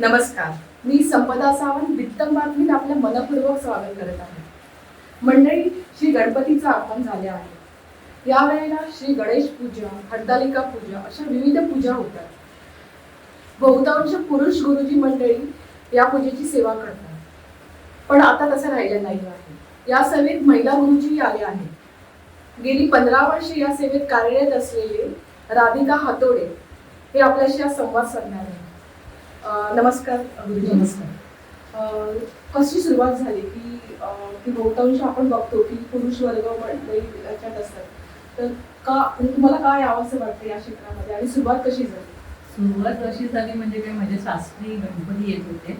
नमस्कार. मी संपदा सावंत वित्तम बातमीत आपल्या मनपूर्वक स्वागत करत आहे. मंडळी श्री गणपतीचं आगमन झाले आहे. यावेळेला श्री गणेश पूजा हरतालिका पूजा अशा विविध पूजा होतात. बहुतांश पुरुष गुरुजी मंडळी या पूजेची सेवा करतात. पण आता तसं राहिलं नाही आहे. या सेवेत महिला गुरुजी आले आहेत. गेली पंधरा वर्षे या सेवेत कार्यरत असलेले राधिका हातोडे हे आपल्याशी आज संवाद साधणार आहेत. नमस्कार. गुरुजी नमस्कार. कशी सुरुवात झाली की की बहुतांश आपण बघतो की पुरुष वर्ग मंडळी याच्यात असतात. तर का म्हणजे तुम्हाला काय यावंसं वाटतं या क्षेत्रामध्ये आणि सुरुवात कशी झाली? सुरुवात अशी झाली म्हणजे काय माझे सासरी गणपती येत होते.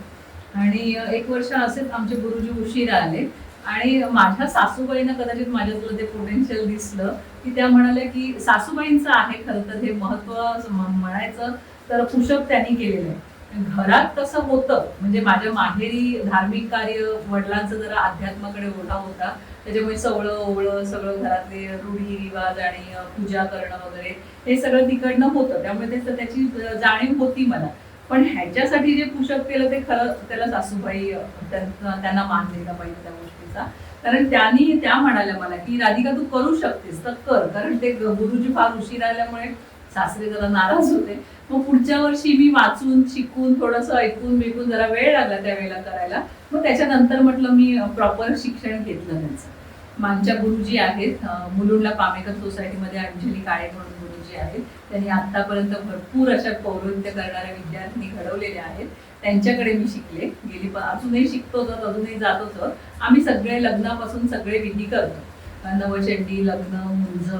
आणि एक वर्ष असेच आमचे गुरुजी उशिरा आले. आणि माझ्या सासूबाईंना कदाचित माझ्यातलं ते पोटेन्शियल दिसलं. की त्या म्हणाल्या की सासूबाईंचं आहे खरं तर हे महत्त्व म्हणायचं तर पुषप त्यांनी केलेलं आहे. घरात कसं होतं म्हणजे माझ्या माहेरी धार्मिक कार्य वडिलांचं जरा अध्यात्माकडे ओढा होता. त्याच्यामुळे सवळं ओवळं सगळं घरातले रूढी रिवाज आणि पूजा करणं वगैरे हे सगळं तिकडनं होतं. त्यामुळे त्याची जाणीव होती मला. पण ह्याच्यासाठी जे पुषक केलं ते खरं त्याला सासूबाई त्यांना मान दिला पाहिजे त्या गोष्टीचा. कारण त्यांनी त्या म्हणाल्या मला की राधिका तू करू शकतेस तर कर. कारण ते गुरुजी फार उशीर आल्यामुळे सासरे जरा नाराज होते. मग पुढच्या वर्षी मी वाचून शिकून थोडंसं ऐकून बिकून जरा वेळ लागला त्यावेळेला करायला. मग त्याच्यानंतर म्हटलं मी प्रॉपर शिक्षण घेतलं त्यांचं. आमच्या गुरुजी आहेत मुलुंडला पामेकर सोसायटीमध्ये अंजली काळे म्हणून गुरुजी आहेत. त्यांनी आतापर्यंत भरपूर अशा पौरोहित्य करणाऱ्या विद्यार्थी घडवलेल्या आहेत. त्यांच्याकडे मी शिकले. गेली अजूनही शिकतो तर अजूनही जात होतं आम्ही सगळे लग्नापासून सगळे विधी करतो. नवचंडी लग्न मुंज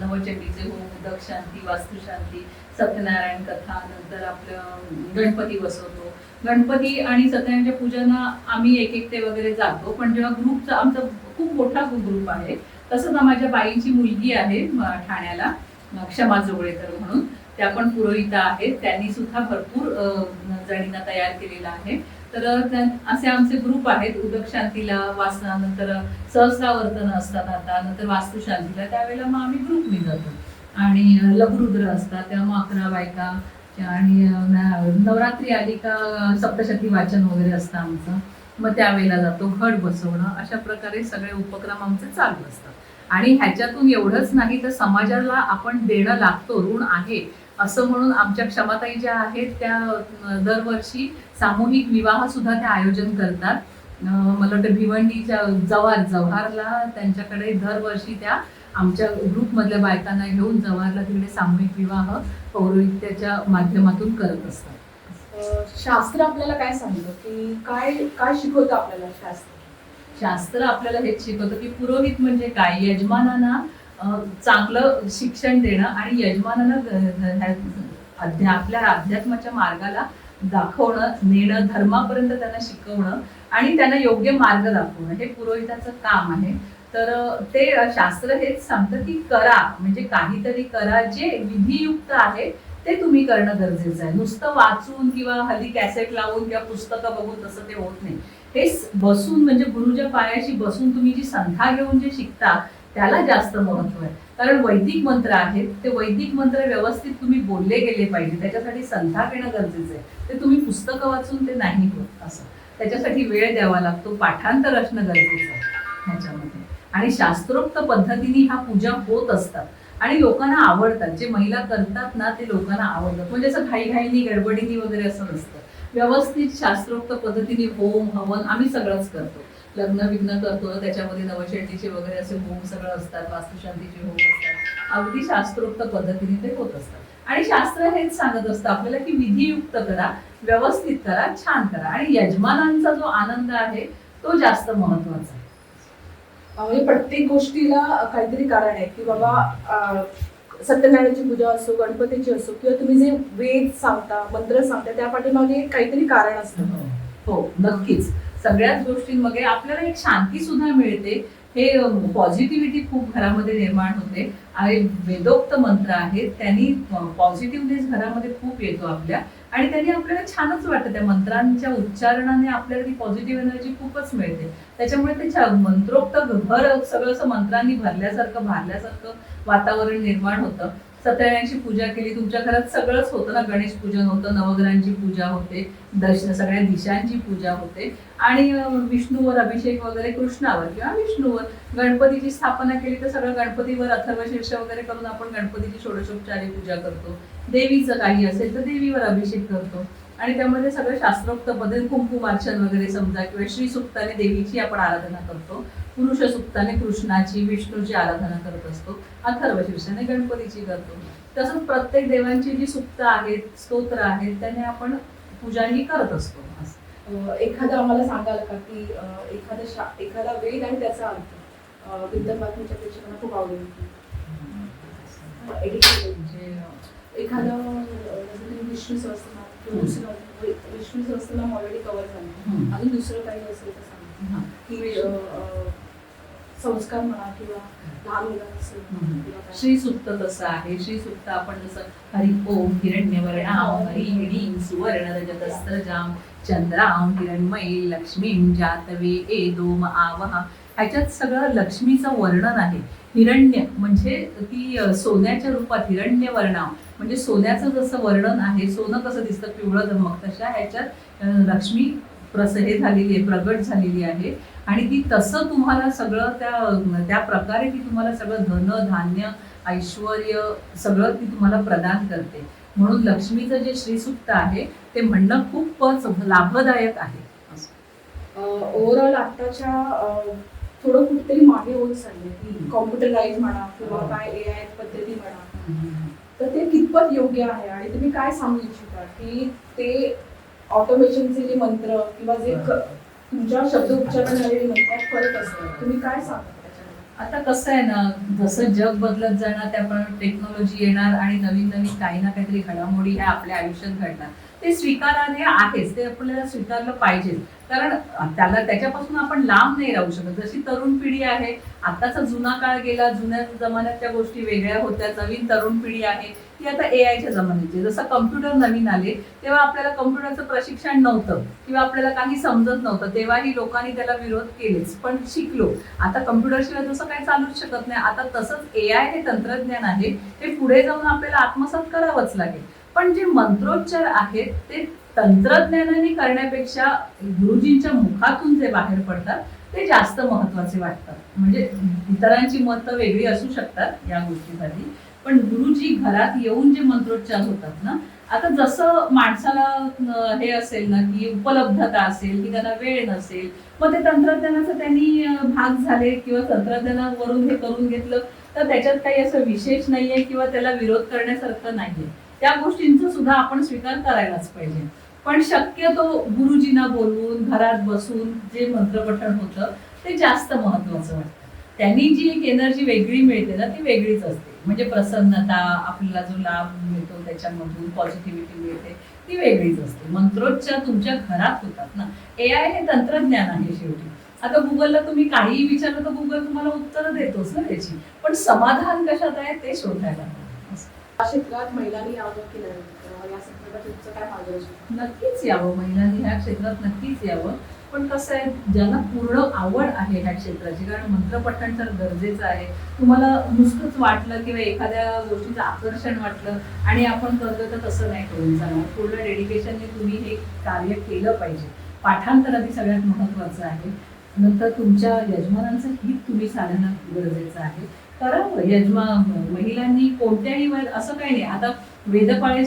नवचंडीचे होम उदक शांती वास्तुशांती सत्यनारायण कथा नंतर आपलं गणपती बसवतो. गणपती आणि सत्यनारायणच्या पूजना आम्ही एक एकटे वगैरे जातो पण जेव्हा ग्रुपचा आमचा खूप मोठा ग्रुप आहे. तसंच माझ्या बाईंची मुलगी आहे ठाण्याला क्षमा जोगळेकर म्हणून. त्या पण पुरोहिता आहेत. त्यांनी सुद्धा भरपूर जणींना तयार केलेला आहे. तर असे आमचे ग्रुप आहेत उदक शांतीला वासना नंतर सहस्रावर्तन असतात आता नंतर वास्तुशांतीला त्यावेळेला मग आम्ही ग्रुपने जातो. आणि लघुरुद्र असतात तेव्हा मग अकरा बायका आणि नवरात्री आली का सप्तशती वाचन वगैरे असतं आमचं. मग त्यावेळेला जातो घट बसवणं अशा प्रकारे सगळे उपक्रम आमचे चालू असतात. आणि ह्याच्यातून एवढंच नाही तर समाजाला आपण देणं लागतो ऋण आहे. असं म्हणून आमच्या क्षमाताई ज्या आहेत त्या दरवर्षी सामूहिक विवाह सुद्धा त्या आयोजन करतात. मला वाटतं भिवंडीच्या जव्हार जव्हारला त्यांच्याकडे दरवर्षी त्या आमच्या ग्रुपमधल्या बायकांना घेऊन जव्हारला तिकडे सामूहिक विवाह पौरोहित्याच्या माध्यमातून करत असतात. शास्त्र आपल्याला काय सांगतं? की काय काय शिकवतं आपल्याला शास्त्र? शास्त्र आपल्याला हेच शिकवतं की पुरोहित म्हणजे काय? यजमानांना चांगलं शिक्षण देणं आणि यजमानांना अध्या आपल्या अध्यात्माच्या मार्गाला दाखवणं नेणं धर्मापर्यंत त्यांना शिकवणं आणि त्यांना योग्य मार्ग दाखवणं हे पुरोहिताचं काम आहे. तर ते शास्त्र हेच सांगतं की करा म्हणजे काहीतरी करा जे विधियुक्त आहे ते तुम्ही करणं गरजेचं आहे. नुसतं वाचून किंवा हल्ली कॅसेट लावून किंवा पुस्तकं बघून तसं ते होत नाही. हे बसून म्हणजे गुरुच्या पायाशी बसून तुम्ही जी संथा घेऊन जे शिकता त्याला जास्त महत्त्व आहे. कारण वैदिक मंत्र आहेत ते वैदिक मंत्र व्यवस्थित तुम्ही बोलले गेले पाहिजे. त्याच्यासाठी संथा घेणं गरजेचं आहे. ते तुम्ही पुस्तकं वाचून ते नाही होत असं. त्याच्यासाठी वेळ द्यावा लागतो पाठांतर असणं गरजेचं आहे ह्याच्यामध्ये. आणि शास्त्रोक्त पद्धतीने ह्या पूजा होत असतात. आणि लोकांना आवडतात. जे महिला करतात ना ते लोकांना आवडतात. म्हणजे असं घाईघाईनी गडबडीनी वगैरे असं नसतं. व्यवस्थित शास्त्रोक्त पद्धतीने होम हवन आम्ही सगळंच करतो. लग्न विग्न करतो त्याच्यामध्ये नवशेटीचे वगैरे असे होम सगळं असतात वास्तुशांतीचे होम असतात. अगदी शास्त्रोक्त पद्धतीने ते होत असतात. आणि शास्त्र हेच सांगत असतं आपल्याला की विधियुक्त करा व्यवस्थित करा छान करा. आणि यजमानांचा जो आनंद आहे तो जास्त महत्त्वाचा आहे. म्हणजे प्रत्येक गोष्टीला काहीतरी कारण आहे की बाबा सत्यनारायणाची पूजा असो गणपतीची असो किंवा तुम्ही जे वेद सांगता मंत्र सांगता त्या पाठीमागे काहीतरी कारण असतं. हो नक्कीच. सगळ्याच गोष्टींमध्ये आपल्याला एक शांती सुद्धा मिळते. हे पॉझिटिव्हिटी खूप घरामध्ये निर्माण होते. आणि वेदोक्त मंत्र आहेत त्यांनी पॉझिटिव्हनेस घरामध्ये खूप येतो आपल्या. आणि त्यांनी आपल्याला छानच वाटतं. त्या मंत्रांच्या उच्चारणाने आपल्याला ती पॉझिटिव्ह एनर्जी खूपच मिळते. त्याच्यामुळे ते छा- मंत्रोक्त घर सगळं असं मंत्रांनी भरल्यासारखं भारल्यासारखं वातावरण निर्माण होतं. सत्यनारायणची पूजा केली. तुमच्या घरात सगळंच होतं ना? गणेश पूजन होतं नवग्रहांची पूजा होते दर्शन सगळ्या दिशांची पूजा होते. आणि विष्णूवर अभिषेक वगैरे कृष्णावर किंवा विष्णूवर. गणपतीची स्थापना केली तर सगळं गणपतीवर अथर्वशीर्ष वगैरे करून आपण गणपतीची षोडशोपचारी पूजा करतो. देवीचं काही असेल तर देवीवर अभिषेक करतो. आणि त्यामध्ये सगळं शास्त्रोक्त बदल कुंकुमार्चन वगैरे समजा किंवा श्री सुप्ताने देवीची आपण आराधना करतो. पुरुष सुक्ताने कृष्णाची विष्णूची आराधना करत असतो. अथर्व शीर्षाने गणपतीची करतो. तसंच प्रत्येक देवांची जी सुक्त आहेत स्तोत्र आहेत त्याने आपण पूजा ही करत असतो. एखादं आम्हाला सांगाल का की एखादा शा एखादा वेद आणि त्याचा अर्थ? बातमीच्या प्रेक्षकांना खूप आवडेल. म्हणजे एखादं विष्णू सहस्त्रनाम किंवा दुसरं विष्णू सहस्त्रनाम ऑलरेडी कव्हर झालं. अजून दुसरं काही असेल तर सांगा. की संस्कार म्हणा किंवा लहान मुलांचं. श्री सुक्त तसं आहे. श्री सुक्त आपण जसं हरी ओम हिरण्यवर्णाम हरी हिडीं सुवर्ण रजतस्त्रजाम चंद्राम हिरण्मयी लक्ष्मीं जातवे ए दोम आवहा. ह्याच्यात सगळं लक्ष्मीचं वर्णन आहे. हिरण्य म्हणजे ती सोन्याच्या रूपात हिरण्य वर्णाम म्हणजे सोन्याचं जसं वर्णन आहे सोनं कसं दिसतं पिवळं धमक तशा ह्याच्यात लक्ष्मी प्रस हे झालेली आहे प्रगट झालेली आहे. आणि ती तसं तुम्हाला सगळं त्या त्या प्रकारे ती तुम्हाला सगळं धन धान्य ऐश्वर सगळं ती तुम्हाला प्रदान करते म्हणून लक्ष्मीचं जे श्रीसुक्त आहे ते म्हणणं खूपच लाभदायक आहे. ओव्हरऑल आत्ताच्या थोडं कुठेतरी मागे होत हम्म. कॉम्प्युटराईज म्हणा किंवा. काय ए आय पद्धती म्हणा तर ते कितपत योग्य आहे आणि तुम्ही काय सांगू इच्छिता की ते ऑटोमेशनचे जे मंत्र किंवा जे तुमच्या शब्द उच्चारण फरक असतात तुम्ही काय सांगता आता कसं आहे ना जसं जग बदलत जाणार त्याप्रमाणे टेक्नॉलॉजी येणार आणि नवीन नवीन काही ना काहीतरी घडामोडी ह्या आपल्या आयुष्यात घडणार. ते स्वीकाराने आहेच ते आपल्याला स्वीकारलं पाहिजे. कारण त्याला त्याच्यापासून आपण लांब नाही राहू शकत. जशी तरुण पिढी आहे आताचा जुना काळ गेला जुन्या जमान्यात त्या गोष्टी वेगळ्या होत्या नवीन तरुण पिढी आहे ती आता ए आयच्या जमान्याची जसं कम्प्युटर नवीन आले तेव्हा आपल्याला कम्प्युटरचं प्रशिक्षण नव्हतं किंवा आपल्याला काही समजत नव्हतं तेव्हाही लोकांनी त्याला विरोध केलेच पण शिकलो. आता कम्प्युटरशिवाय जसं काही चालूच शकत नाही. आता तसंच ए आय हे तंत्रज्ञान आहे ते पुढे जाऊन आपल्याला आत्मसात करावंच लागेल. पण जे मंत्रोच्चार आहेत ते तंत्रज्ञानाने करण्यापेक्षा गुरुजींच्या मुखातून जे बाहेर पडतात ते जास्त महत्त्वाचे वाटतात. म्हणजे इतरांची मतं वेगळी असू शकतात या गोष्टीसाठी पण गुरुजी घरात येऊन जे मंत्रोच्चार होतात ना आता जसं माणसाला हे असेल ना की उपलब्धता असेल की त्यांना वेळ नसेल मग ते तंत्रज्ञानाचा त्यांनी भाग झाले किंवा तंत्रज्ञानावरून हे करून घेतलं तर त्याच्यात काही असं विशेष नाहीये किंवा त्याला विरोध करण्यासारखं नाहीये. त्या गोष्टींचा सुद्धा आपण स्वीकार करायलाच पाहिजे. पण शक्यतो गुरुजींना बोलवून घरात बसून जे मंत्रपठण होतं ते जास्त महत्वाचं वाटतं. त्यांनी जी एक एनर्जी वेगळी मिळते ना ती वेगळीच असते. म्हणजे प्रसन्नता आपल्याला जो लाभ मिळतो त्याच्यामधून पॉझिटिव्हिटी मिळते ती वेगळीच असते. मंत्रोच्चार तुमच्या घरात होतात ना. ए आय हे तंत्रज्ञान आहे शेवटी. आता गुगलला तुम्ही काहीही विचारलं तर गुगल तुम्हाला उत्तरं देतोच ना त्याची. पण समाधान कशात आहे ते शोधायला हवं. क्षेत्रात महिलांनी यावं की नाही या संदर्भात तुमचं काय मार्गदर्शन नक्कीच यावं. महिलांनी ह्या क्षेत्रात नक्कीच यावं. पण कसं आहे ज्यांना पूर्ण आवड आहे ह्या क्षेत्राची कारण मंत्रपठण तर गरजेचं आहे. तुम्हाला नुसतंच वाटलं किंवा एखाद्या गोष्टीचं आकर्षण वाटलं आणि आपण करतो तर तसं नाही करून चालणार पूर्ण डेडिकेशनने तुम्ही हे कार्य केलं पाहिजे. पाठांतर आधी सगळ्यात महत्वाचं आहे. नंतर तुमच्या यजमानांचं हित तुम्ही साधणं गरजेचं आहे. करावं यजमा महिलांनी कोणत्याही वयात असं काही नाही. आता वेदपाळे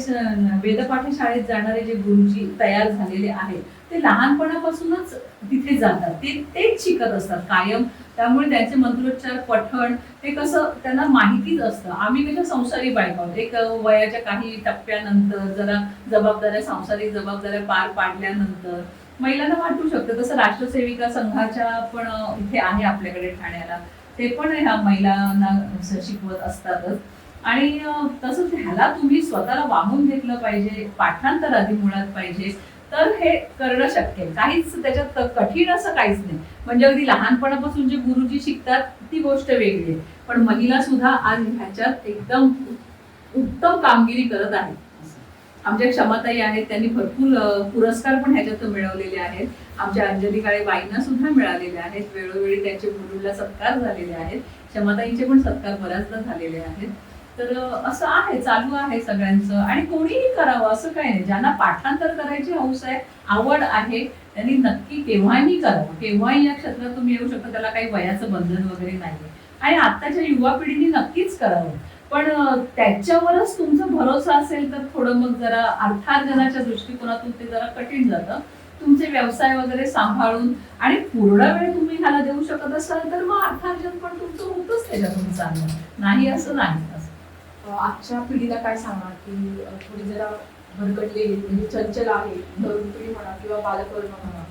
वेदपाठी शाळेत जाणारे जे गुरुजी तयार झालेले आहेत ते लहानपणापासूनच तिथे जातात. ते तेच शिकत असतात कायम. त्यामुळे त्यांचे मंत्रोच्चार पठण हे कसं त्यांना माहितीच असतं. आम्ही कशा संसारी बायका एक वयाच्या काही टप्प्यानंतर जरा जबाबदाऱ्या सांसारिक जबाबदाऱ्या पार पाडल्यानंतर महिलांना वाटू शकतं. तसं राष्ट्रसेविका संघाच्या पण इथे आहे आपल्याकडे ठाण्याला. ते पण ह्या महिलांना शिकवत असतातच. आणि तसंच ह्याला तुम्ही स्वतःला वाहून घेतलं पाहिजे पाठांतर आधी मुळात पाहिजे तर हे करणं शक्य. आहे काहीच त्याच्यात कठीण असं काहीच नाही. म्हणजे अगदी लहानपणापासून जे गुरुजी शिकतात ती गोष्ट वेगळी आहे. पण महिला सुद्धा आज ह्याच्यात एकदम उत्तम कामगिरी करत आहेत. आमच्या क्षमताही आहेत त्यांनी भरपूर पुरस्कार पण ह्याच्यात मिळवलेले आहेत. आमच्या अंजली काळे बाईंना सुद्धा मिळालेल्या आहेत. वेळोवेळी त्यांचे मुलींना सत्कार झालेले आहेत. क्षमताईंचे पण सत्कार बऱ्याचदा झालेले आहेत. तर असं आहे चालू आहे सगळ्यांचं. आणि कोणीही करावं असं काही नाही. ज्यांना पाठांतर करायची हौस आहे आवड आहे त्यांनी नक्की केव्हाही करावं. केव्हाही या क्षेत्रात तुम्ही येऊ शकता त्याला काही वयाचं बंधन वगैरे नाही आणि आत्ताच्या युवा पिढीने नक्कीच करावं. पण त्याच्यावरच तुमचा भरोसा असेल तर थोडं मग जरा अर्थार्जनाच्या दृष्टिकोनातून ते जरा कठीण जातं. तुमचे व्यवसाय वगैरे सांभाळून आणि पूर्ण वेळ तुम्ही ह्याला देऊ शकत असाल तर मग अर्थार्जन पण तुमचं होतच त्याच्यातून चांगलं नाही असं नाही. असं आजच्या पिढीला काय सांगा की थोडी जरा भरकटलेली म्हणजे चंचल आहे तरुण पिढी म्हणा किंवा बालकवर्ग म्हणा.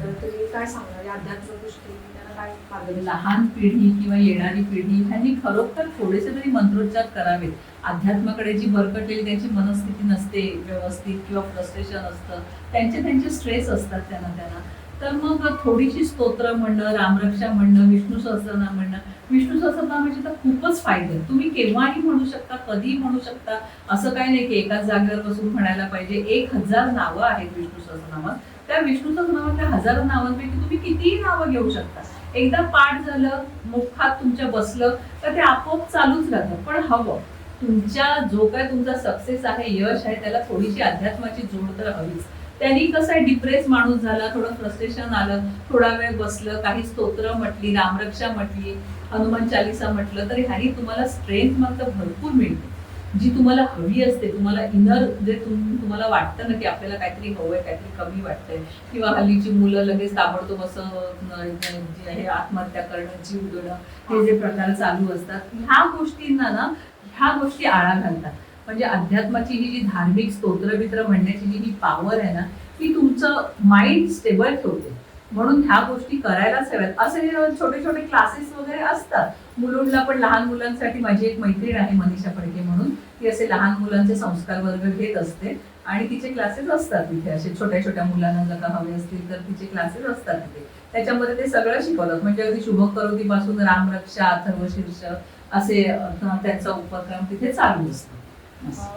तर तुम्ही काय सांगणार या अध्यात्म गोष्टी? काय मार्गदर्शन म्हणजे लहान पिढी किंवा येणारी पिढी ह्यांनी खरोखर थोडेसे तरी मंत्रोच्चार करावेत अध्यात्माकडे जी बरकटलेली त्यांची मनस्थिती नसते व्यवस्थित किंवा फ्रस्ट्रेशन असतं त्यांचे त्यांचे स्ट्रेस असतात त्यांना त्यांना. तर मग थोडीशी स्तोत्र म्हणणं रामरक्षा म्हणणं विष्णू सहस्रनाम म्हणणं विष्णू सहस्रनामाचे तर खूपच फायदे आहेत. तुम्ही केव्हाही म्हणू शकता कधीही म्हणू शकता असं काही नाही की एकाच जागेवर बसून म्हणायला पाहिजे. एक हजार नावं आहेत विष्णू सहस्रनामात. त्या विष्णूचं सहस्रनामातल्या हजारो नावांपैकी तुम्ही कितीही नावं घेऊ शकता. एकदा पाठ झालं मुखात तुमच्या बसलं तर ते आपोआप चालूच राहतं. पण हवं तुमच्या जो काय तुमचा सक्सेस आहे यश आहे त्याला थोडीशी अध्यात्माची जोड तर हवीच. त्यांनी कसं आहे डिप्रेस माणूस झाला थोडं फ्रस्ट्रेशन आलं थोडा वेळ बसलं काही स्तोत्र म्हटली रामरक्षा म्हटली हनुमान चालिसा म्हटलं तर ह्यानी तुम्हाला स्ट्रेंथ मात्र भरपूर मिळते. जी तुम्हाला हवी असते तुम्हाला इनर जे तुम- तुम्हाला वाटतं ना की आपल्याला काहीतरी हवंय काहीतरी कमी वाटतंय किंवा हल्लीची मुलं लगेच ताबडतोब असं जे आहे आत्महत्या करणं जीव देणं हे जे प्रकार चालू असतात ह्या गोष्टींना ना ह्या गोष्टी आळा घालतात. म्हणजे अध्यात्माची ही जी धार्मिक स्तोत्रबित्र म्हणण्याची जी ही पॉवर आहे ना ती तुमचं माइंड स्टेबल ठेवते. म्हणून ह्या गोष्टी करायलाच हव्यात. असे छोटे छोटे क्लासेस वगैरे असतात. मुलुंडला पण लहान मुलांसाठी माझी एक मैत्रीण आहे मनीषा फडके म्हणून. ती असे लहान मुलांचे संस्कार वर्ग घेत असते. आणि तिचे क्लासेस असतात तिथे. असे छोट्या छोट्या मुलांना जर का हवे असतील तर तिचे क्लासेस असतात तिथे. त्याच्यामध्ये ते सगळं शिकवतात. म्हणजे अगदी शुभकरोती पासून रामरक्षा अथर्व शीर्ष असे त्यांचा उपक्रम तिथे चालू असतो.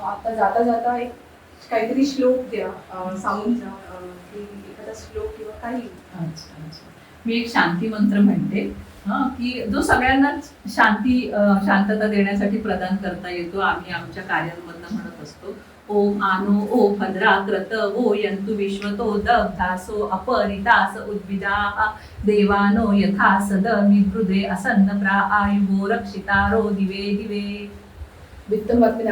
आता जाता जाता एक काहीतरी श्लोक द्या. सांगून जा की एखादा श्लोक किंवा काही. मी एक शांती मंत्र म्हणते. हा की जो सगळ्यांना शांती शांतता देण्यासाठी प्रदान करता येतो. आम्ही आमच्या कार्यांमधनं म्हणत असतो. ओम आनो ओ भद्राकृत ओ यंतु विश्वतो दब्धासो अपरितास उद्भिदा देवानो यथा सद निभृदे असन्न प्रा आयुवो रक्षितारो दिवे दिवे। वित्त बातमी